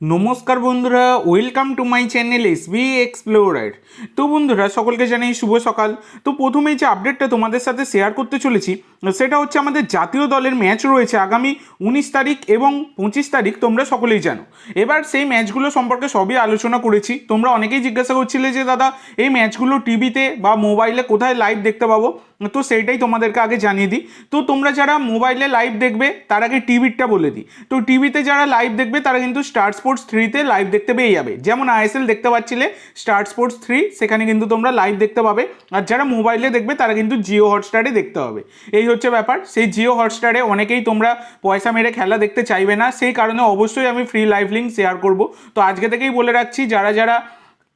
নমস্কার বন্ধুরা welcome to my channel S B explorer তো বন্ধুরা, সকলকে জানাই শুভ সকাল। তো প্রথমেই যে আপডেটটা তোমাদের সাথে শেয়ার করতে চলেছি, সেটা হচ্ছে আমাদের জাতীয় দলের ম্যাচ রয়েছে আগামী উনিশ তারিখ এবং পঁচিশ তারিখ, তোমরা সকলেই জানো। এবার সেই ম্যাচগুলো সম্পর্কে সবই আলোচনা করেছি। তোমরা অনেকেই জিজ্ঞাসা করছিলে যে, দাদা, এই ম্যাচগুলো টিভিতে বা মোবাইলে কোথায় লাইভ দেখতে পাবো? তো সেইটাই তোমাদেরকে আগে জানিয়ে দিই। তো তোমরা যারা মোবাইলে লাইভ দেখবে, তার আগে টিভিরটা বলে দিই। তো টিভিতে যারা লাইভ দেখবে, তারা কিন্তু স্টার স্পোর্টস থ্রিতে লাইভ দেখতে পেয়ে যাবে। যেমন আইএসএল দেখতে পাচ্ছিলে স্টার স্পোর্টস থ্রি সেখানে কিন্তু তোমরা লাইভ দেখতে পাবে। আর যারা মোবাইলে দেখবে, তারা কিন্তু জিও হটস্টারে দেখতে হবে। এই হচ্ছে ব্যাপার। সেই জিও হটস্টারে অনেকেই তোমরা পয়সা মেরে খেলা দেখতে চাইবে না। সেই কারণে অবশ্যই আমি ফ্রি লাইভ লিঙ্ক শেয়ার করব। তো আজকে থেকেই বলে রাখছি, যারা যারা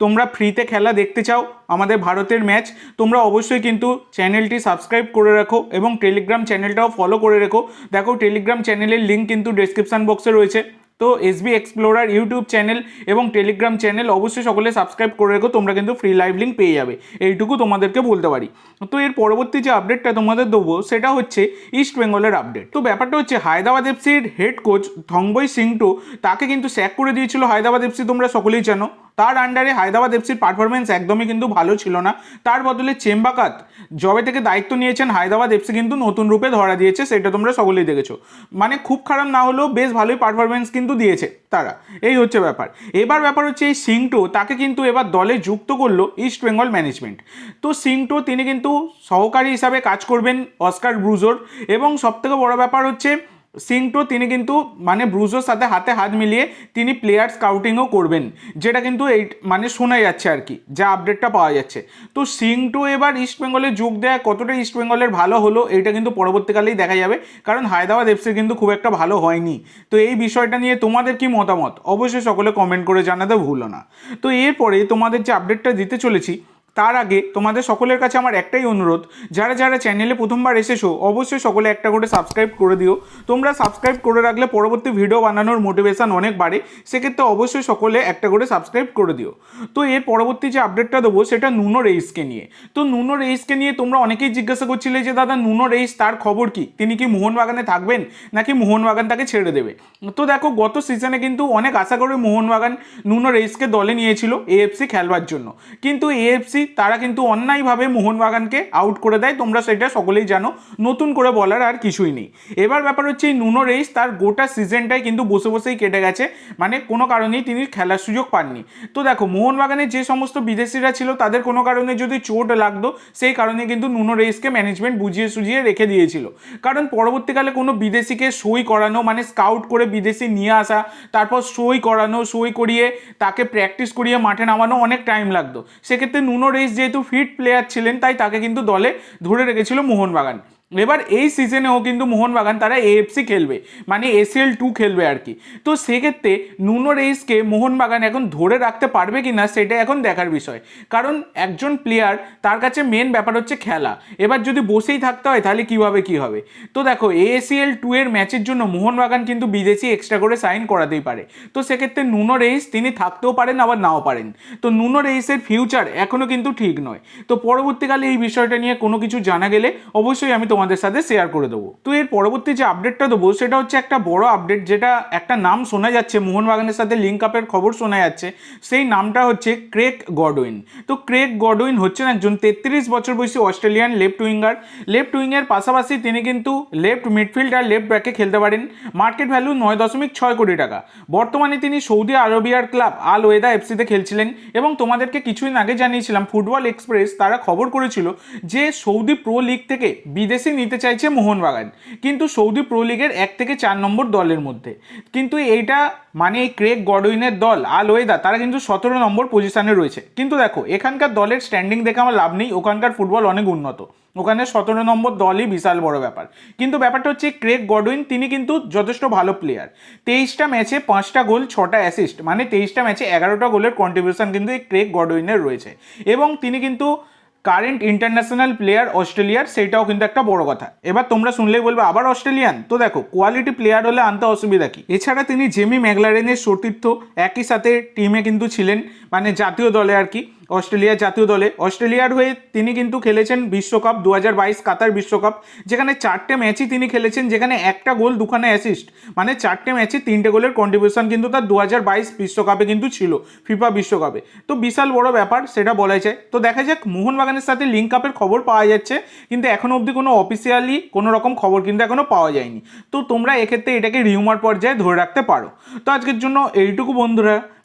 তোমরা ফ্রিতে খেলা দেখতে চাও আমাদের ভারতের ম্যাচ তোমরা অবশ্যই কিন্তু চ্যানেলটি সাবস্ক্রাইব করে রাখো এবং টেলিগ্রাম চ্যানেলটাও ফলো করে রেখো। দেখো টেলিগ্রাম চ্যানেলের লিঙ্ক কিন্তু ডেসক্রিপশন বক্সে রয়েছে। তো এসবি এক্সপ্লোরার ইউটিউব চ্যানেল এবং টেলিগ্রাম চ্যানেল অবশ্যই সকলে সাবস্ক্রাইব করে রেখো, তোমরা কিন্তু ফ্রি লাইভ লিঙ্ক পেয়ে যাবে। এইটুকু তোমাদেরকে বলতে পারি। তো এর পরবর্তী যে আপডেটটা তোমাদের দেবো, সেটা হচ্ছে ইস্ট বেঙ্গলের আপডেট তো ব্যাপারটা হচ্ছে হায়দ্রাবাদ এফসির হেড কোচ থংবই সিংটু তাকে কিন্তু স্যাক করে দিয়েছিল হায়দ্রাবাদ এফসি তোমরা সকলেই জানো। তার আন্ডারে হায়দ্রাবাদ এফসির পারফরমেন্স একদমই কিন্তু ভালো ছিল না। তার বদলে চেম্বাকাত জবে থেকে দায়িত্ব নিয়েছেন হায়দ্রাবাদ এফসি কিন্তু নতুন রূপে ধরা দিয়েছে, সেটা তোমরা সকলেই দেখেছ। মানে খুব খারাপ না হলেও বেশ ভালোই পারফরমেন্স কিন্তু দিয়েছে তারা। এই হচ্ছে ব্যাপার। এবার ব্যাপার হচ্ছে এই সিংটো তাকে কিন্তু এবার দলে যুক্ত করল ইস্ট বেঙ্গল ম্যানেজমেন্ট তো সিংটো তিনি কিন্তু সহকারী হিসাবে কাজ করবেন অস্কার ব্রুজোর এবং সবথেকে বড় ব্যাপার হচ্ছে সিংটো তিনি কিন্তু মানে ব্রুজোর সাথে হাতে হাত মিলিয়ে তিনি প্লেয়ার স্কাউটিংও করবেন, যেটা কিন্তু এই মানে শোনা যাচ্ছে আর কি, যা আপডেটটা পাওয়া যাচ্ছে। তো সিংটো এবার ইস্ট বেঙ্গলে যোগ দেয়া কতটা ইস্ট বেঙ্গলের ভালো হলো এটা কিন্তু পরবর্তীকালেই দেখা যাবে, কারণ হায়দ্রাবাদ এফসির কিন্তু খুব একটা ভালো হয়নি। তো এই বিষয়টা নিয়ে তোমাদের কি মতামত? অবশ্যই সকলে কমেন্ট করে জানাতে ভুলো না। তো এরপরে তোমাদের যে আপডেটটা দিতে চলেছি তার আগে তোমাদের সকলের কাছে আমার একটাই অনুরোধ, যারা যারা চ্যানেলে প্রথমবার এসেছ, অবশ্যই সকলে একটা করে সাবস্ক্রাইব করে দিও। তোমরা সাবস্ক্রাইব করে রাখলে পরবর্তী ভিডিও বানানোর মোটিভেশন অনেক বাড়ে, সেক্ষেত্রে অবশ্যই সকলে একটা করে সাবস্ক্রাইব করে দিও। তো এর পরবর্তী যে আপডেটটা দেবো, সেটা নুনো রেইসকে নিয়ে। তো নুনো রেইসকে নিয়ে তোমরা অনেকেই জিজ্ঞাসা করছিলে যে, দাদা, নুনো রেইস তার খবর কি? তিনি কি মোহনবাগানে থাকবেন নাকি মোহনবাগান তাকে ছেড়ে দেবে? তো দেখো, গত সিজনে কিন্তু অনেক আশা করে মোহনবাগান নুনো রেইসকে দলে নিয়েছিল এএফসি খেলবার জন্য। কিন্তু এএফসি তারা কিন্তু অন্যায়ভাবে মোহনবাগানকে আউট করে দেয়। তোমরা সেটা সকলেই জানো। নতুন করে বলার আর কিছুই নেই। এবার ব্যাপার হচ্ছে এই নুনো রেইস তার গোটা সিজনটাই কিন্তু বসে বসেই কেটে গেছে। মানে কোনো কারণেই তিনি খেলার সুযোগ পাননি। তো দেখো, মোহনবাগানে যে সমস্ত বিদেশিরা ছিল, তাদের কোনো কারণে যদি চোট লাগতো, সেই কারণে কিন্তু নুনো রেইসকে ম্যানেজমেন্ট বুঝিয়ে সুঝিয়ে রেখে দিয়েছিল। কারণ পরবর্তীকালে কোনো বিদেশিকে সই করানো মানে স্কাউট করে বিদেশি নিয়ে আসা, তারপর সই করানো, সই করিয়ে তাকে প্র্যাকটিস করিয়ে মাঠে নামানো অনেক টাইম লাগতো। সেক্ষেত্রে নুনো রেইস যেহেতু ফিট প্লেয়ার ছিলেন তাই তাকে কিন্তু দলে ধরে রেখেছিল মোহনবাগান। এবার এই সিজনেও কিন্তু মোহনবাগান তারা এএফসি খেলবে মানে এসিএল টু খেলবে আর কি। তো সেক্ষেত্রে নুনো রেইসকে মোহনবাগান এখন ধরে রাখতে পারবে কি না সেটা এখন দেখার বিষয়। কারণ একজন প্লেয়ার তার কাছে মেন ব্যাপার হচ্ছে খেলা। এবার যদি বসেই থাকতে হয় তাহলে কীভাবে কী হবে? তো দেখো এএসিএল টু এর ম্যাচের জন্য মোহনবাগান কিন্তু বিদেশি এক্সট্রা করে সাইন করাতেই পারে। তো সেক্ষেত্রে নুনো রেইস তিনি থাকতেও পারেন, আবার নাও পারেন। তো নুনো রেইসের ফিউচার এখনও কিন্তু ঠিক নয়। তো পরবর্তীকালে এই বিষয়টা নিয়ে কোনো কিছু জানা গেলে অবশ্যই আমি তোমাদের সাথে শেয়ার করে দেবো। তো এর পরবর্তী যে আপডেটটা দেবো, সেটা হচ্ছে একটা বড় আপডেট যেটা একটা নাম শোনা যাচ্ছে, মোহনবাগানের সাথে লিঙ্ক আপের খবর শোনা যাচ্ছে। সেই নামটা হচ্ছে ক্রেক গডউইন। তো ক্রেক গডউইন হচ্ছেন একজন তেত্রিশ বছর বয়সী অস্ট্রেলিয়ান লেফট উইঙ্গার। লেফট উইংয়ের পাশাপাশি তিনি কিন্তু লেফট মিডফিল্ড আর লেফট ব্যাকে খেলতে পারেন। মার্কেট ভ্যালু নয় দশমিক ছয় কোটি টাকা। বর্তমানে তিনি সৌদি আরবিয়ার ক্লাব আল ওয়েদা এফসিতে খেলছিলেন এবং তোমাদেরকে কিছুদিন আগে জানিয়েছিলাম, ফুটবল এক্সপ্রেস তারা খবর করেছিল যে সৌদি প্রো লিগ থেকে বিদেশি নিতে চাইছে মোহনবাগান। কিন্তু সৌদি প্রো লিগের এক থেকে চার নম্বর দলের মধ্যে। কিন্তু এইটা মানে এই ক্রেক গডউইনের দল, আল ওয়েদা, তারা কিন্তু সতেরো নম্বর পজিশনে রয়েছে। কিন্তু দেখো, এখানকার দলের স্ট্যান্ডিং দেখে আমার লাভ নেই, ওখানকার ফুটবল অনেক উন্নত। ওখানে সতেরো নম্বর দলই বিশাল বড় ব্যাপার। কিন্তু ব্যাপারটা হচ্ছে ক্রেক গডউইন তিনি কিন্তু যথেষ্ট ভালো প্লেয়ার তেইশটা ম্যাচে পাঁচটা গোল, ছটা অ্যাসিস্ট মানে তেইশটা ম্যাচে এগারোটা গোলের কন্ট্রিবিউশন কিন্তু এই ক্রেক গডউইনের রয়েছে। এবং তিনি কিন্তু কারেন্ট ইন্টারন্যাশনাল প্লেয়ার অস্ট্রেলিয়ার, সেটাও কিন্তু একটা বড় কথা। এবার তোমরা শুনলেই বলবে, আবার অস্ট্রেলিয়ান? তো দেখো, কোয়ালিটি প্লেয়ার হলে আনতে অসুবিধা কি? এছাড়া তিনি জেমি ম্যাগলারেনের সতীর্থ, একই সাথে টিমে কিন্তু ছিলেন মানে জাতীয় দলে আর কি। অস্ট্রেলিয়ার জাতীয় দলে। অস্ট্রেলিয়ার হয়ে তিনি কিন্তু খেলেছেন বিশ্বকাপ দু হাজার বাইশ কাতার বিশ্বকাপ। যেখানে চারটে ম্যাচই তিনি খেলেছেন, যেখানে একটা গোল, দুখানে অ্যাসিস্ট মানে চারটে ম্যাচে তিনটে গোলের কন্ট্রিবিউশন কিন্তু তার দু বিশ্বকাপে কিন্তু ছিল ফিফা বিশ্বকাপে। তো বিশাল বড় ব্যাপার, সেটা বলা যায়। তো দেখা যাক, মোহনবাগানের সাথে লিঙ্ক আপের খবর পাওয়া যাচ্ছে, কিন্তু এখনও অবধি কোনো অফিসিয়ালি কোনো রকম খবর কিন্তু এখনও পাওয়া যায়নি। তো তোমরা এক্ষেত্রে এটাকে রিউমার পর্যায়ে ধরে রাখতে পারো। তো আজকের জন্য এইটুকু বন্ধুরা।